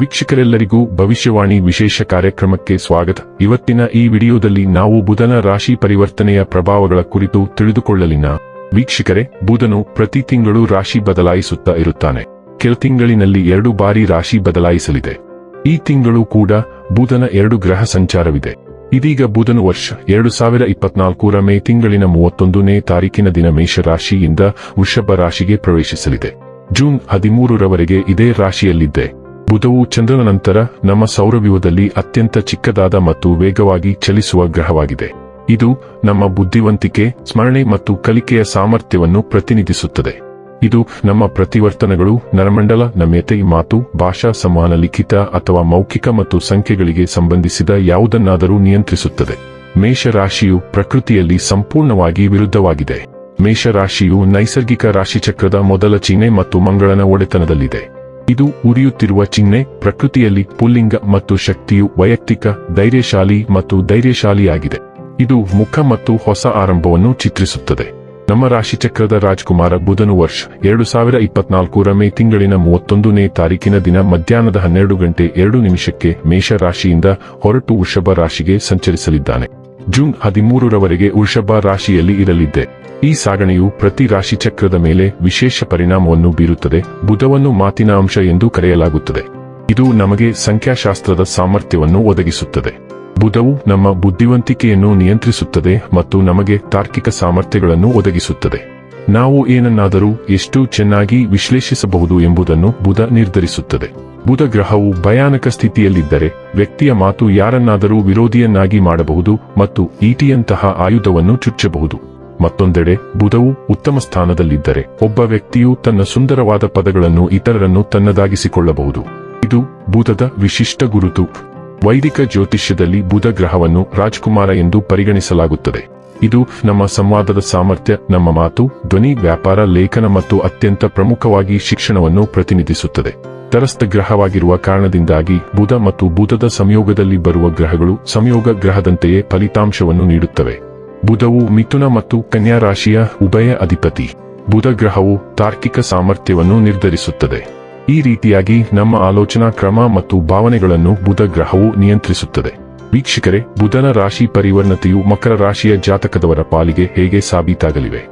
ವೀಕ್ಷಕರೆಲ್ಲರಿಗೂ ಭವಿಷ್ಯವಾಣಿ ವಿಶೇಷ ಕಾರ್ಯಕ್ರಮಕ್ಕೆ ಸ್ವಾಗತ. ಇವತ್ತಿನ ಈ ವಿಡಿಯೋದಲ್ಲಿ ನಾವು ಬುಧನ ರಾಶಿ ಪರಿವರ್ತನೆಯ ಪ್ರಭಾವಗಳ ಕುರಿತು ತಿಳಿದುಕೊಳ್ಳಲಿನ. ವೀಕ್ಷಕರೇ, ಬುಧನು ಪ್ರತಿ ತಿಂಗಳು ರಾಶಿ ಬದಲಾಯಿಸುತ್ತಾ ಇರುತ್ತಾನೆ. ಕೆಲ ತಿಂಗಳಿನಲ್ಲಿ ಎರಡು ಬಾರಿ ರಾಶಿ ಬದಲಾಯಿಸಲಿದೆ. ಈ ತಿಂಗಳು ಕೂಡ ಬುಧನ ಎರಡು ಗ್ರಹ ಸಂಚಾರವಿದೆ. ಇದೀಗ ಬುಧನು ವರ್ಷ ಎರಡು ಸಾವಿರ ಇಪ್ಪತ್ನಾಲ್ಕರ ಮೇ ತಿಂಗಳಿನ ಮೂವತ್ತೊಂದನೇ ತಾರೀಕಿನ ದಿನ ಮೇಷರಾಶಿಯಿಂದ ವೃಷಭ ರಾಶಿಗೆ ಪ್ರವೇಶಿಸಲಿದೆ. ಜೂನ್ ಹದಿಮೂರರವರೆಗೆ ಇದೇ ರಾಶಿಯಲ್ಲಿದ್ದೆ. ಬುಧವು ಚಂದ್ರನ ನಂತರ ನಮ್ಮ ಸೌರವ್ಯೂಹದಲ್ಲಿ ಅತ್ಯಂತ ಚಿಕ್ಕದಾದ ಮತ್ತು ವೇಗವಾಗಿ ಚಲಿಸುವ ಗ್ರಹವಾಗಿದೆ. ಇದು ನಮ್ಮ ಬುದ್ಧಿವಂತಿಕೆ, ಸ್ಮರಣೆ ಮತ್ತು ಕಲಿಕೆಯ ಸಾಮರ್ಥ್ಯವನ್ನು ಪ್ರತಿನಿಧಿಸುತ್ತದೆ. ಇದು ನಮ್ಮ ಪ್ರತಿವರ್ತನಗಳು, ನರಮಂಡಲ, ನಮ್ಯತೆ, ಮಾತು, ಭಾಷಾ ಸಂವಹನ ಲಿಖಿತ ಅಥವಾ ಮೌಖಿಕ ಮತ್ತು ಸಂಖ್ಯೆಗಳಿಗೆ ಸಂಬಂಧಿಸಿದ ಯಾವುದನ್ನಾದರೂ ನಿಯಂತ್ರಿಸುತ್ತದೆ. ಮೇಷರಾಶಿಯು ಪ್ರಕೃತಿಯಲ್ಲಿ ಸಂಪೂರ್ಣವಾಗಿ ವಿರುದ್ಧವಾಗಿದೆ. ಮೇಷರಾಶಿಯು ನೈಸರ್ಗಿಕ ರಾಶಿಚಕ್ರದ ಮೊದಲ ಚಿಹ್ನೆ ಮತ್ತು ಮಂಗಳನ ಒಡೆತನದಲ್ಲಿದೆ. ಇದು ಉರಿಯುತ್ತಿರುವ ಚಿಹ್ನೆ, ಪ್ರಕೃತಿಯಲ್ಲಿ ಪುಲ್ಲಿಂಗ ಮತ್ತು ಶಕ್ತಿಯು ವೈಯಕ್ತಿಕ, ಧೈರ್ಯಶಾಲಿ ಮತ್ತು ಧೈರ್ಯಶಾಲಿಯಾಗಿದೆ. ಇದು ಮುಖ ಮತ್ತು ಹೊಸ ಆರಂಭವನ್ನು ಚಿತ್ರಿಸುತ್ತದೆ. ನಮ್ಮ ರಾಶಿಚಕ್ರದ ರಾಜ್ಕುಮಾರ ಬುಧನು ವರ್ಷ ಎರಡು ಸಾವಿರ ಇಪ್ಪತ್ನಾಲ್ಕರ ಮೇ ತಿಂಗಳಿನ ಮೂವತ್ತೊಂದನೇ ತಾರೀಕಿನ ದಿನ ಮಧ್ಯಾಹ್ನದ ಹನ್ನೆರಡು ಗಂಟೆ ಎರಡು ನಿಮಿಷಕ್ಕೆ ಮೇಷ ರಾಶಿಯಿಂದ ಹೊರಟು ವೃಷಭ ರಾಶಿಗೆ ಸಂಚರಿಸಲಿದ್ದಾನೆ. ಜೂನ್ ಹದಿಮೂರರವರೆಗೆ ವೃಷಭ ರಾಶಿಯಲ್ಲಿ ಇರಲಿದ್ದೆ. ಈ ಸಾಗಣೆಯು ಪ್ರತಿ ರಾಶಿಚಕ್ರದ ಮೇಲೆ ವಿಶೇಷ ಪರಿಣಾಮವನ್ನು ಬೀರುತ್ತದೆ. ಬುಧವನ್ನು ಮಾತಿನ ಅಂಶ ಎಂದು ಕರೆಯಲಾಗುತ್ತದೆ. ಇದು ನಮಗೆ ಸಂಖ್ಯಾಶಾಸ್ತ್ರದ ಸಾಮರ್ಥ್ಯವನ್ನು ಒದಗಿಸುತ್ತದೆ. ಬುಧವು ನಮ್ಮ ಬುದ್ಧಿವಂತಿಕೆಯನ್ನು ನಿಯಂತ್ರಿಸುತ್ತದೆ ಮತ್ತು ನಮಗೆ ತಾರ್ಕಿಕ ಸಾಮರ್ಥ್ಯಗಳನ್ನು ಒದಗಿಸುತ್ತದೆ. ನಾವು ಏನನ್ನಾದರೂ ಎಷ್ಟು ಚೆನ್ನಾಗಿ ವಿಶ್ಲೇಷಿಸಬಹುದು ಎಂಬುದನ್ನು ಬುಧ ನಿರ್ಧರಿಸುತ್ತದೆ. ಬುಧ ಗ್ರಹವು ಭಯಾನಕ ಸ್ಥಿತಿಯಲ್ಲಿದ್ದರೆ ವ್ಯಕ್ತಿಯ ಮಾತು ಯಾರನ್ನಾದರೂ ವಿರೋಧಿಯನ್ನಾಗಿ ಮಾಡಬಹುದು ಮತ್ತು ಈಟಿಯಂತಹ ಆಯುಧವನ್ನು ಚುಚ್ಚಬಹುದು. ಮತ್ತೊಂದೆಡೆ, ಬುಧವು ಉತ್ತಮ ಸ್ಥಾನದಲ್ಲಿದ್ದರೆ ಒಬ್ಬ ವ್ಯಕ್ತಿಯು ತನ್ನ ಸುಂದರವಾದ ಪದಗಳನ್ನು ಇತರರನ್ನು ತನ್ನದಾಗಿಸಿಕೊಳ್ಳಬಹುದು. ಇದು ಬುಧದ ವಿಶಿಷ್ಟ ಗುರುತು. ವೈದಿಕ ಜ್ಯೋತಿಷ್ಯದಲ್ಲಿ ಬುಧ ಗ್ರಹವನ್ನು ರಾಜ್ಕುಮಾರ ಎಂದು ಪರಿಗಣಿಸಲಾಗುತ್ತದೆ. ಇದು ನಮ್ಮ ಸಂವಾದದ ಸಾಮರ್ಥ್ಯ, ನಮ್ಮ ಮಾತು, ಧ್ವನಿ, ವ್ಯಾಪಾರ, ಲೇಖನ ಮತ್ತು ಅತ್ಯಂತ ಪ್ರಮುಖವಾಗಿ ಶಿಕ್ಷಣವನ್ನು ಪ್ರತಿನಿಧಿಸುತ್ತದೆ. ತರಸ್ಥ ಗ್ರಹವಾಗಿರುವ ಕಾರಣದಿಂದಾಗಿ ಬುಧ ಮತ್ತು ಬುಧದ ಸಂಯೋಗದಲ್ಲಿ ಬರುವ ಗ್ರಹಗಳು ಸಂಯೋಗ ಗ್ರಹದಂತೆಯೇ ಫಲಿತಾಂಶವನ್ನು ನೀಡುತ್ತವೆ. ಬುಧವು ಮಿಥುನ ಮತ್ತು ಕನ್ಯಾ ರಾಶಿಯ ಉಭಯ ಅಧಿಪತಿ. ಬುಧ ಗ್ರಹವು ತಾರ್ಕಿಕ ಸಾಮರ್ಥ್ಯವನ್ನು ನಿರ್ಧರಿಸುತ್ತದೆ. ಈ ರೀತಿಯಾಗಿ ನಮ್ಮ ಆಲೋಚನಾ ಕ್ರಮ ಮತ್ತು ಭಾವನೆಗಳನ್ನು ಬುಧ ಗ್ರಹವು ನಿಯಂತ್ರಿಸುತ್ತದೆ. ವೀಕ್ಷಕರೇ, ಬುಧನ ರಾಶಿ ಪರಿವರ್ಣತೆಯು ಮಕರ ರಾಶಿಯ ಜಾತಕದವರ ಪಾಲಿಗೆ ಹೇಗೆ ಸಾಬೀತಾಗಲಿವೆ?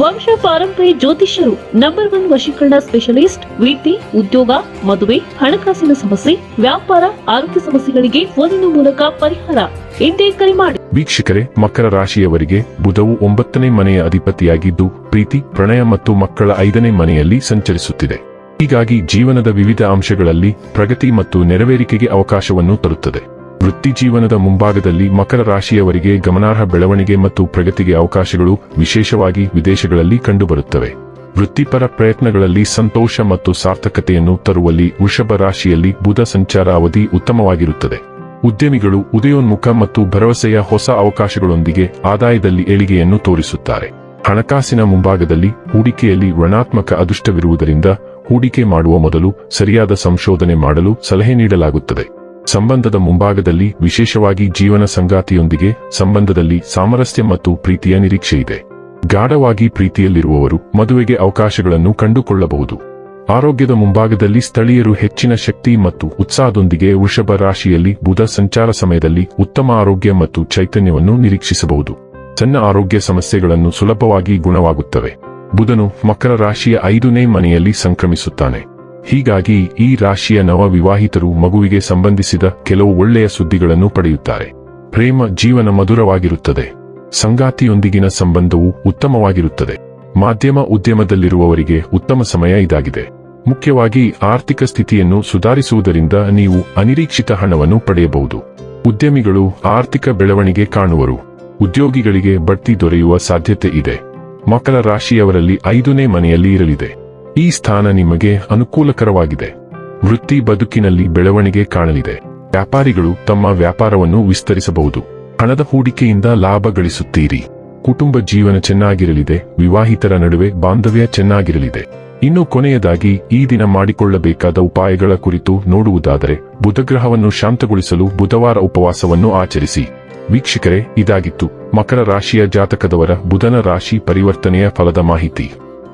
ವಂಶ ಪಾರಂಪರ್ಯ ಜ್ಯೋತಿಷ್ಯರು ನಂಬರ್ ಒನ್ ವಶೀಕರಣ ಸ್ಪೆಷಲಿಸ್ಟ್ ವೃತ್ತಿ ಉದ್ಯೋಗ, ಮದುವೆ, ಹಣಕಾಸಿನ ಸಮಸ್ಯೆ, ವ್ಯಾಪಾರ, ಆರೋಗ್ಯ ಸಮಸ್ಯೆಗಳಿಗೆ ಫೋನಿನ ಮೂಲಕ ಪರಿಹಾರ. ಇಂದೇ ಕರೆ ಮಾಡಿ. ವೀಕ್ಷಕರೇ, ಮಕರ ರಾಶಿಯವರಿಗೆ ಬುಧವು ಒಂಬತ್ತನೇ ಮನೆಯ ಅಧಿಪತಿಯಾಗಿದ್ದು, ಪ್ರೀತಿ, ಪ್ರಣಯ ಮತ್ತು ಮಕ್ಕಳ ಐದನೇ ಮನೆಯಲ್ಲಿ ಸಂಚರಿಸುತ್ತಿದೆ. ಹೀಗಾಗಿ ಜೀವನದ ವಿವಿಧ ಅಂಶಗಳಲ್ಲಿ ಪ್ರಗತಿ ಮತ್ತು ನೆರವೇರಿಕೆಗೆ ಅವಕಾಶವನ್ನು ತರುತ್ತದೆ. ವೃತ್ತಿ ಜೀವನದ ಮುಂಭಾಗದಲ್ಲಿ ಮಕರ ರಾಶಿಯವರಿಗೆ ಗಮನಾರ್ಹ ಬೆಳವಣಿಗೆ ಮತ್ತು ಪ್ರಗತಿಗೆ ಅವಕಾಶಗಳು ವಿಶೇಷವಾಗಿ ವಿದೇಶಗಳಲ್ಲಿ ಕಂಡುಬರುತ್ತವೆ. ವೃತ್ತಿಪರ ಪ್ರಯತ್ನಗಳಲ್ಲಿ ಸಂತೋಷ ಮತ್ತು ಸಾರ್ಥಕತೆಯನ್ನು ತರುವಲ್ಲಿ ವೃಷಭ ರಾಶಿಯಲ್ಲಿ ಬುಧ ಸಂಚಾರ ಅವಧಿ ಉತ್ತಮವಾಗಿರುತ್ತದೆ. ಉದ್ಯಮಿಗಳು ಉದಯೋನ್ಮುಖ ಮತ್ತು ಭರವಸೆಯ ಹೊಸ ಅವಕಾಶಗಳೊಂದಿಗೆ ಆದಾಯದಲ್ಲಿ ಏಳಿಗೆಯನ್ನು ತೋರಿಸುತ್ತಾರೆ. ಹಣಕಾಸಿನ ಮುಂಭಾಗದಲ್ಲಿ ಹೂಡಿಕೆಯಲ್ಲಿ ಋಣಾತ್ಮಕ ಅದೃಷ್ಟವಿರುವುದರಿಂದ ಹೂಡಿಕೆ ಮಾಡುವ ಮೊದಲು ಸರಿಯಾದ ಸಂಶೋಧನೆ ಮಾಡಲು ಸಲಹೆ ನೀಡಲಾಗುತ್ತದೆ. ಸಂಬಂಧದ ಮುಂಭಾಗದಲ್ಲಿ ವಿಶೇಷವಾಗಿ ಜೀವನ ಸಂಗಾತಿಯೊಂದಿಗೆ ಸಂಬಂಧದಲ್ಲಿ ಸಾಮರಸ್ಯ ಮತ್ತು ಪ್ರೀತಿಯ ನಿರೀಕ್ಷೆ ಇದೆ. ಗಾಢವಾಗಿ ಪ್ರೀತಿಯಲ್ಲಿರುವವರು ಮದುವೆಗೆ ಅವಕಾಶಗಳನ್ನು ಕಂಡುಕೊಳ್ಳಬಹುದು. ಆರೋಗ್ಯದ ಮುಂಭಾಗದಲ್ಲಿ ಸ್ಥಳೀಯರು ಹೆಚ್ಚಿನ ಶಕ್ತಿ ಮತ್ತು ಉತ್ಸಾಹದೊಂದಿಗೆ ವೃಷಭ ರಾಶಿಯಲ್ಲಿ ಬುಧ ಸಂಚಾರ ಸಮಯದಲ್ಲಿ ಉತ್ತಮ ಆರೋಗ್ಯ ಮತ್ತು ಚೈತನ್ಯವನ್ನು ನಿರೀಕ್ಷಿಸಬಹುದು. ಸಣ್ಣ ಆರೋಗ್ಯ ಸಮಸ್ಯೆಗಳನ್ನು ಸುಲಭವಾಗಿ ಗುಣವಾಗುತ್ತವೆ. ಬುಧನು ಮಕರ ರಾಶಿಯ ಐದನೇ ಮನೆಯಲ್ಲಿ ಸಂಕ್ರಮಿಸುತ್ತಾನೆ. ಹೀಗಾಗಿ ಈ ರಾಶಿಯ ನವ ವಿವಾಹಿತರು ಮಗುವಿಗೆ ಸಂಬಂಧಿಸಿದ ಕೆಲವು ಒಳ್ಳೆಯ ಸುದ್ದಿಗಳನ್ನು ಪಡೆಯುತ್ತಾರೆ. ಪ್ರೇಮ ಜೀವನ ಮಧುರವಾಗಿರುತ್ತದೆ. ಸಂಗಾತಿಯೊಂದಿಗಿನ ಸಂಬಂಧವು ಉತ್ತಮವಾಗಿರುತ್ತದೆ. ಮಾಧ್ಯಮ ಉದ್ಯಮದಲ್ಲಿರುವವರಿಗೆ ಉತ್ತಮ ಸಮಯ ಇದಾಗಿದೆ. ಮುಖ್ಯವಾಗಿ ಆರ್ಥಿಕ ಸ್ಥಿತಿಯನ್ನು ಸುಧಾರಿಸುವುದರಿಂದ ನೀವು ಅನಿರೀಕ್ಷಿತ ಹಣವನ್ನು ಪಡೆಯಬಹುದು. ಉದ್ಯಮಿಗಳು ಆರ್ಥಿಕ ಬೆಳವಣಿಗೆ ಕಾಣುವರು. ಉದ್ಯೋಗಿಗಳಿಗೆ ಬಡ್ತಿ ದೊರೆಯುವ ಸಾಧ್ಯತೆ ಇದೆ. ಮಕರ ರಾಶಿಯವರಲ್ಲಿ ಐದನೇ ಮನೆಯಲ್ಲಿ ಇರಲಿದೆ. ಈ ಸ್ಥಾನ ನಿಮಗೆ ಅನುಕೂಲಕರವಾಗಿದೆ. ವೃತ್ತಿ ಬದುಕಿನಲ್ಲಿ ಬೆಳವಣಿಗೆ ಕಾಣಲಿದೆ. ವ್ಯಾಪಾರಿಗಳು ತಮ್ಮ ವ್ಯಾಪಾರವನ್ನು ವಿಸ್ತರಿಸಬಹುದು. ಹಣದ ಹೂಡಿಕೆಯಿಂದ ಲಾಭ ಗಳಿಸುತ್ತೀರಿ. ಕುಟುಂಬ ಜೀವನ ಚೆನ್ನಾಗಿರಲಿದೆ. ವಿವಾಹಿತರ ನಡುವೆ ಬಾಂಧವ್ಯ ಚೆನ್ನಾಗಿರಲಿದೆ. ಇನ್ನು ಕೊನೆಯದಾಗಿ, ಈ ದಿನ ಮಾಡಿಕೊಳ್ಳಬೇಕಾದ ಉಪಾಯಗಳ ಕುರಿತು ನೋಡುವುದಾದರೆ, ಬುಧಗ್ರಹವನ್ನು ಶಾಂತಗೊಳಿಸಲು ಬುಧವಾರ ಉಪವಾಸವನ್ನು ಆಚರಿಸಿ. ವೀಕ್ಷಕರೇ, ಇದಾಗಿತ್ತು. ಮಕರ ರಾಶಿಯ ಜಾತಕದವರ ಬುಧನ ರಾಶಿ ಪರಿವರ್ತನೆಯ ಫಲದ ಮಾಹಿತಿ.